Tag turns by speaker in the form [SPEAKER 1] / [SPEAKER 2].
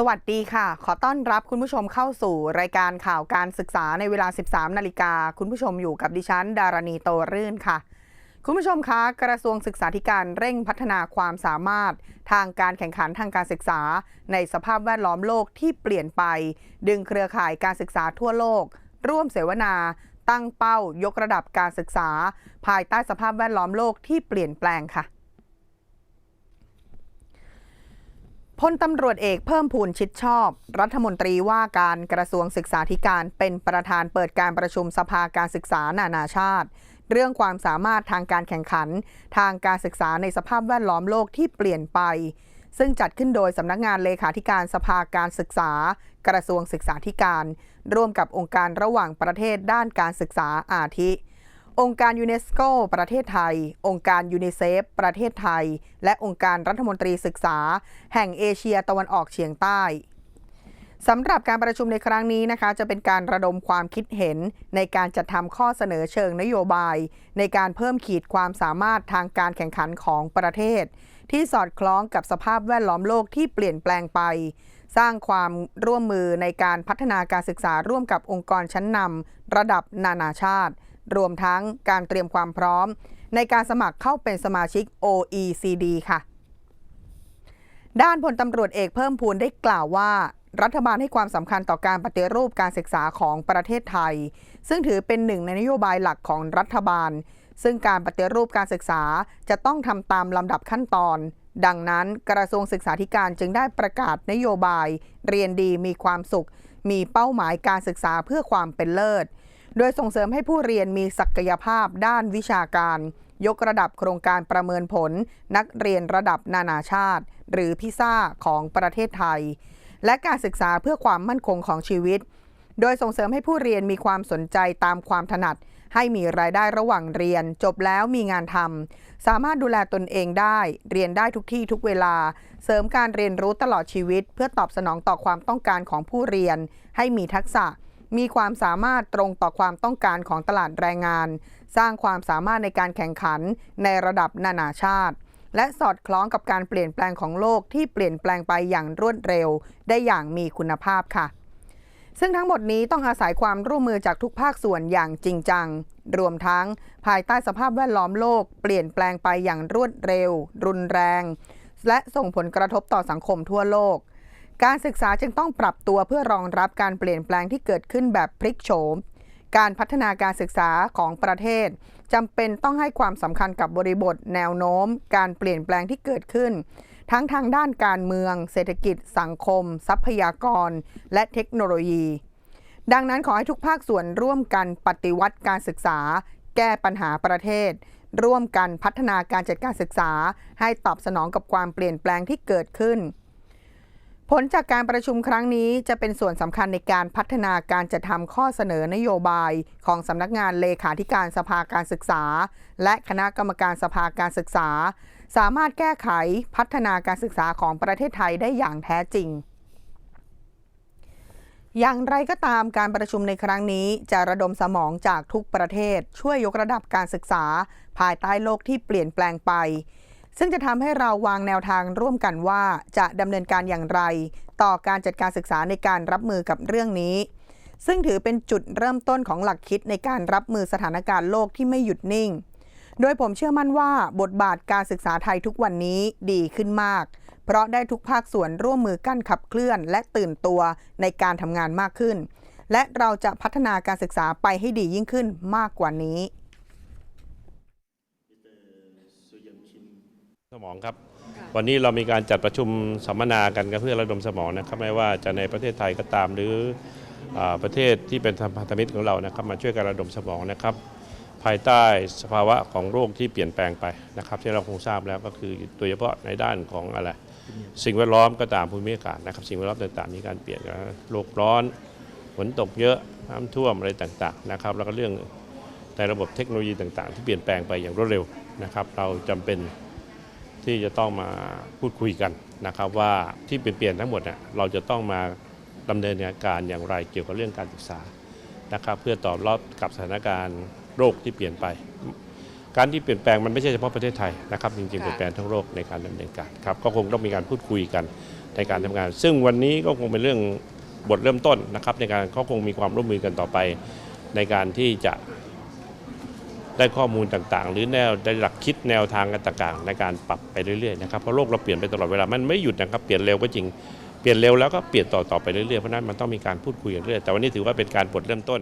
[SPEAKER 1] สวัสดีค่ะ ขอต้อนรับคุณผู้ชมเข้าสู่รายการข่าวการศึกษาในเวลา 13 นาฬิกา คุณผู้ชมอยู่กับดิฉัน ดารณีโตรื่นค่ะ คุณผู้ชมคะ กระทรวงศึกษาธิการเร่งพัฒนาความสามารถ ทางการแข่งขันทางการศึกษา ในสภาพแวดล้อมโลกที่เปลี่ยนไป ดึงเครือข่ายการศึกษาทั่วโลก ร่วมเสวนา ตั้งเป้ายกระดับการศึกษา ภายใต้สภาพแวดล้อมโลกที่เปลี่ยนแปลงค่ะ พลตำรวจเอกเพิ่มพูนชิดชอบ รัฐมนตรีว่าการกระทรวงศึกษาธิการเป็นประธานเปิดการประชุมสภาการศึกษานานาชาติ เรื่องความสามารถทางการแข่งขัน ทางการศึกษาในสภาพแวดล้อมโลกที่เปลี่ยนไป ซึ่งจัดขึ้นโดยสำนักงานเลขาธิการสภาการศึกษา กระทรวงศึกษาธิการ ร่วมกับองค์การระหว่างประเทศด้านการศึกษาอาทิ องค์การยูเนสโกประเทศไทย องค์การยูเนเซฟประเทศไทย และองค์การรัฐมนตรีศึกษา แห่งเอเชียตะวันออกเฉียงใต้สำหรับการประชุมในครั้งนี้นะคะ จะเป็นการระดมความคิดเห็นในการจัดทำข้อเสนอเชิงนโยบาย ในการเพิ่มขีดความสามารถทางการแข่งขันของประเทศ ที่สอดคล้องกับสภาพแวดล้อมโลกที่เปลี่ยนแปลงไป สร้างความร่วมมือในการพัฒนาการศึกษาร่วมกับองค์กรชั้นนำระดับนานาชาติ รวมทั้งการเตรียมความพร้อม ในการสมัครเข้าเป็นสมาชิก OECD ค่ะ ด้านพลตำรวจเอกเพิ่มพูนได้กล่าวว่า รัฐบาลให้ความสำคัญต่อการปฏิรูปการศึกษาของประเทศไทย ซึ่งถือเป็นหนึ่งในนโยบายหลักของรัฐบาล ซึ่งการปฏิรูปการศึกษาจะต้องทำตามลำดับขั้นตอนดังนั้นกระทรวงศึกษาธิการจึงได้ประกาศนโยบาย เรียนดีมีความสุข มีเป้าหมายการศึกษาเพื่อความเป็นเลิศ โดยส่งเสริมให้ผู้เรียนมีศักยภาพด้านวิชาการ ยกระดับโครงการประเมินผล นักเรียนระดับนานาชาติ หรือพิซ่าของประเทศไทย และการศึกษาเพื่อความมั่นคงของชีวิต โดยส่งเสริมให้ผู้เรียนมีความสนใจตามความถนัด ให้มีรายได้ระหว่างเรียน จบแล้วมีงานทำสามารถดูแลตนเองได้ เรียนได้ทุกที่ทุกเวลา เสริมการเรียนรู้ตลอดชีวิต เพื่อตอบสนองต่อความต้องการของผู้เรียน ให้มีทักษะ มีความสามารถตรงต่อความต้องการของตลาดแรงงาน สร้างความสามารถในการแข่งขันในระดับนานาชาติ และสอดคล้องกับการเปลี่ยนแปลงของโลกที่เปลี่ยนแปลงไปอย่างรวดเร็ว ได้อย่างมีคุณภาพค่ะ ซึ่งทั้งหมดนี้ต้องอาศัยความร่วมมือจากทุกภาคส่วนอย่างจริงจัง รวมทั้งภายใต้สภาพแวดล้อมโลก เปลี่ยนแปลงไปอย่างรวดเร็ว รุนแรง และส่งผลกระทบต่อสังคมทั่วโลก การศึกษาจึงต้องปรับตัวเพื่อรองรับการเปลี่ยนแปลงที่เกิดขึ้นแบบพลิกโฉม การพัฒนาการศึกษาของประเทศจำเป็นต้องให้ความสำคัญกับบริบท แนวโน้ม การเปลี่ยนแปลงที่เกิดขึ้น ทั้งทางด้านการเมือง เศรษฐกิจ สังคม ทรัพยากร และเทคโนโลยี ดังนั้นขอให้ทุกภาคส่วนร่วมกันปฏิวัติการศึกษา แก้ปัญหาประเทศ ร่วมกันพัฒนาการจัดการศึกษา ให้ตอบสนองกับความเปลี่ยนแปลงที่เกิดขึ้น ผลจากการประชุมครั้งนี้จะเป็นส่วนสำคัญในการพัฒนาการจัดทำข้อเสนอนโยบายของสำนักงานเลขาธิการสภาการศึกษา และคณะกรรมการสภาการศึกษา สามารถแก้ไขพัฒนาการศึกษาของประเทศไทยได้อย่างแท้จริง อย่างไรก็ตามการประชุมในครั้งนี้จะระดมสมองจากทุกประเทศ ช่วยยกระดับการศึกษา ภายใต้โลกที่เปลี่ยนแปลงไป ซึ่งจะทำให้เราวางแนวทางร่วมกันว่าจะดำเนินการอย่างไร ต่อการจัดการศึกษาในการรับมือกับเรื่องนี้ ซึ่งถือเป็นจุดเริ่มต้นของหลักคิดในการรับมือสถานการณ์โลกที่ไม่หยุดนิ่ง โดยผมเชื่อมั่นว่าบทบาทการศึกษาไทยทุกวันนี้ดีขึ้นมาก เพราะได้ทุกภาคส่วนร่วมมือกั้นขับเคลื่อน และตื่นตัวในการทำงานมากขึ้น และเราจะพัฒนาการศึกษาไปให้ดียิ่งขึ้นมากกว่านี้
[SPEAKER 2] สมองครับวันนี้เรามีการจัดประชุมสัมมนากันกันเพื่อระดมสมองนะครับไม่ว่าจะในประเทศไทยก็ตามหรืออาประเทศที่เป็นพันธมิตรของเรานะครับมาช่วยกันระดมสมองนะครับ ภายใต้สภาวะของโรคที่เปลี่ยนแปลงไปนะครับที่เราคงทราบแล้วก็คือโดยเฉพาะในด้านของอะไรสิ่งแวดล้อมก็ตามภูมิอากาศนะครับสิ่งแวดล้อมต่างๆมีการเปลี่ยนนะโลกร้อนฝนตกเยอะน้ำท่วมอะไรต่างๆนะครับแล้วก็เรื่องในระบบเทคโนโลยีต่างๆ ที่เปลี่ยนแปลงไปอย่างรวดเร็วนะครับเราจำเป็น ที่จะต้องมาพูดคุยกันนะครับว่าที่เปลี่ยนๆทั้งหมดเนี่ยเราจะต้องมาดำเนินการอย่างไรเกี่ยวกับเรื่องการศึกษานะครับเพื่อตอบรับกับสถานการณ์โรคที่เปลี่ยนไป การที่เปลี่ยนแปลงมันไม่ใช่เฉพาะประเทศไทยนะครับจริงๆเปลี่ยนแปลงทั้งโลกในการดำเนินการครับก็คงต้องมีการพูดคุยกันในการทำงาน ซึ่งวันนี้ก็คงเป็นเรื่องบทเริ่มต้นนะครับในการเขาคงมีความร่วมมือกันต่อไปในการที่จะ ได้ข้อมูลต่างๆ หรือแนวได้หลักคิดแนวทางกันต่างๆในการปรับไปเรื่อยๆนะครับเพราะโลกเราเปลี่ยนไปตลอดเวลามันไม่หยุดนะครับเปลี่ยนเร็วก็จริงเปลี่ยนเร็วแล้วก็เปลี่ยนต่อๆไปเรื่อยๆเพราะนั้นมันต้องมีการพูดคุยกันเรื่อยแต่วันนี้ถือว่าเป็นการบทเริ่มต้น